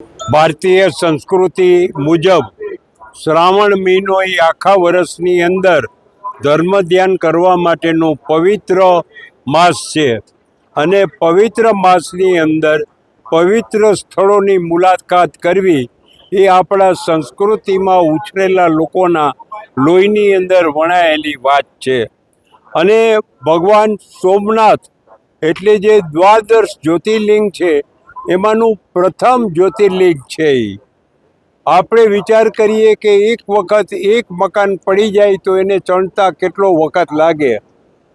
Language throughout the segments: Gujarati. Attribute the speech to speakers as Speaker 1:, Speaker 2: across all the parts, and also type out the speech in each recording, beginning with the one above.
Speaker 1: ભારતીય સંસ્કૃતિ મુજબ શ્રાવણ મહિનો એ આખા વર્ષની અંદર ધર્મ ધ્યાન કરવા માટેનો પવિત્ર માસ છે અને પવિત્ર માસની અંદર પવિત્ર સ્થળોની મુલાકાત કરવી એ આપણા સંસ્કૃતિમાં ઉછરેલા લોકોના લોહીની અંદર વણાયેલી વાત છે. અને ભગવાન સોમનાથ એટલે જે દ્વાદશ જ્યોતિર્લિંગ છે એમાંનું પ્રથમ જ્યોતિર્લિંગ છે આપણે વિચાર કરીએ કે એક વખત એક મકાન પડી જાય તો એને ચણતા કેટલો વખત લાગે?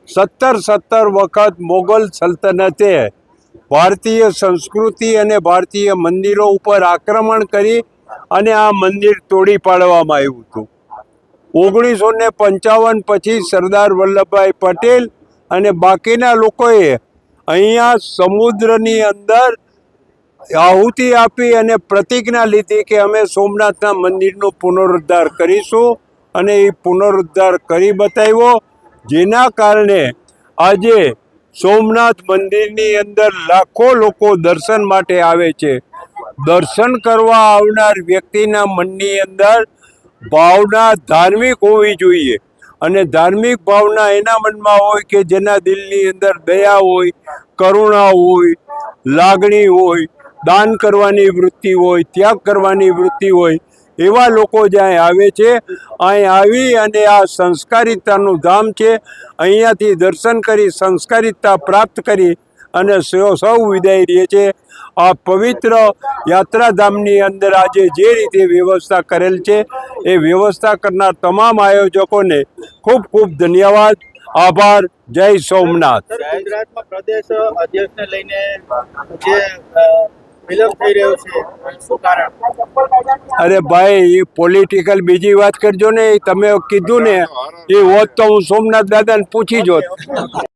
Speaker 1: સત્તર સત્તર વખત મોગલ સલ્તનતે ભારતીય સંસ્કૃતિ અને ભારતીય મંદિરો ઉપર આક્રમણ કરી અને આ મંદિર તોડી પાડવામાં આવ્યું હતું. ઓગણીસો ને પંચાવન પછી સરદાર વલ્લભભાઈ પટેલ અને બાકીના લોકોએ અહીંયા સમુદ્રની અંદર આહુતિ આપી અને પ્રતિજ્ઞા લીધી કે અમે સોમનાથના મંદિરનો પુનરુદ્ધાર કરીશું અને એ પુનરુદ્ધાર કરી બતાવ્યો. જેના કારણે આજે સોમનાથ મંદિરની અંદર લાખો લોકો દર્શન માટે આવે છે. દર્શન કરવા આવનાર વ્યક્તિના મનની અંદર ભાવના ધાર્મિક હોવી જોઈએ અને ધાર્મિક ભાવના એના મનમાં હોય કે જેના દિલની અંદર દયા હોય, કરુણા હોય, લાગણી હોય દાન કરવાની વૃત્તિ હોય, ત્યાગ કરવાની વૃત્તિ હોય, એવા લોકો જ્યાં આવે છે, અહીં આવી અને આ સંસ્કારિતાનું ધામ છે, અહીંયાથી દર્શન કરી, સંસ્કારિતા પ્રાપ્ત કરી અને સૌ વિદાય રહે છે. આ પવિત્ર યાત્રાધામની અંદર આજે જે રીતે વ્યવસ્થા કરેલ છે, એ વ્યવસ્થા કરનાર તમામ આયોજકોને ખૂબ ખૂબ ધન્યવાદ. આભાર. જય સોમનાથ.
Speaker 2: ગુજરાતમાં પ્રદેશ અધ્યક્ષને લઈને જે વિલંબ થઈ રહ્યો છે. શું કારણ?
Speaker 1: અરે ભાઈ, એ પોલિટિકલ બીજી વાત કરજો ને તમે કીધું ને, એ હોત તો હું સોમનાથ દાદાને પૂછી જોત.